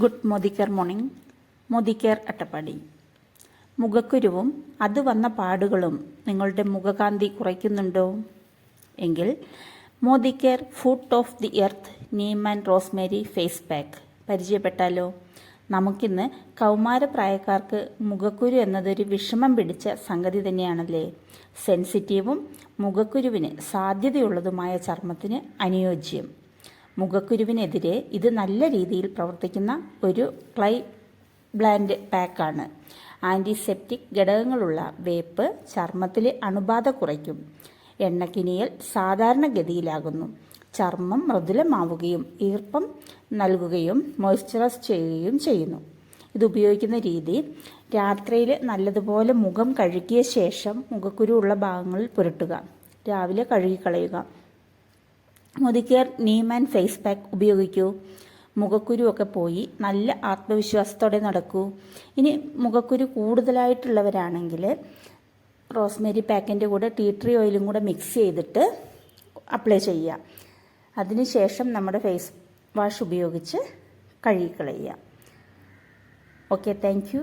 Good Modicare morning. Modicare Attappadi. മുഖക്കുരുവും അത് വന്ന പാടുകളും നിങ്ങളുടെ മുഖകാന്തി കുറയ്ക്കുന്നുണ്ടോ? എങ്കിൽ Modicare food of the earth neem and rosemary face pack. പരിചയപ്പെട്ടാലോ? നമുക്കിന്ന് കൗമാരപ്രായക്കാർക്ക് മുഖക്കുരു എന്നതൊരു വിഷമം പിടിച്ച സംഗതി തന്നെയാണല്ലേ? സെൻസിറ്റീവും മുഖക്കുരുവിന് സാധ്യതയുള്ളതുമായ ചർമ്മത്തിന് അനുയോജ്യം. മുഖക്കുരുവിനെതിരെ ഇത് നല്ല രീതിയിൽ പ്രവർത്തിക്കുന്ന ഒരു ക്ലൈ ബ്ലാൻഡ് പാക്കാണ് ആന്റിസെപ്റ്റിക് ഘടകങ്ങളുള്ള വേപ്പ് ചർമ്മത്തിലെ അണുബാധ കുറയ്ക്കും. എണ്ണക്കിനിയൽ സാധാരണഗതിയിലാകുന്നു. ചർമ്മം മൃദുലമാവുകയും ഈർപ്പം നൽകുകയും മോയ്സ്ചറൈസ് ചെയ്യുകയും ചെയ്യുന്നു. ഇത് ഉപയോഗിക്കുന്ന രീതി രാത്രിയിൽ നല്ലതുപോലെ മുഖം കഴുകിയ ശേഷം മുഖക്കുരു ഉള്ള ഭാഗങ്ങളിൽ പുരട്ടുക. രാവിലെ കഴുകിക്കളയുക. മുതിക്കേർ ആൻഡ് ഫേസ് പാക്ക് ഉപയോഗിക്കൂ. മുഖക്കുരുവൊക്കെ പോയി നല്ല ആത്മവിശ്വാസത്തോടെ നടക്കൂ. ഇനി മുഖക്കുരു കൂടുതലായിട്ടുള്ളവരാണെങ്കിൽ റോസ്മേരി പാക്കിന്റെ കൂടെ ടീ ട്രീ ഓയിലും കൂടെ മിക്സ് ചെയ്തിട്ട് അപ്ലൈ ചെയ്യുക. അതിനുശേഷം നമ്മുടെ ഫേസ് വാഷ് ഉപയോഗിച്ച് കഴുകിക്കളയുക. Okay thank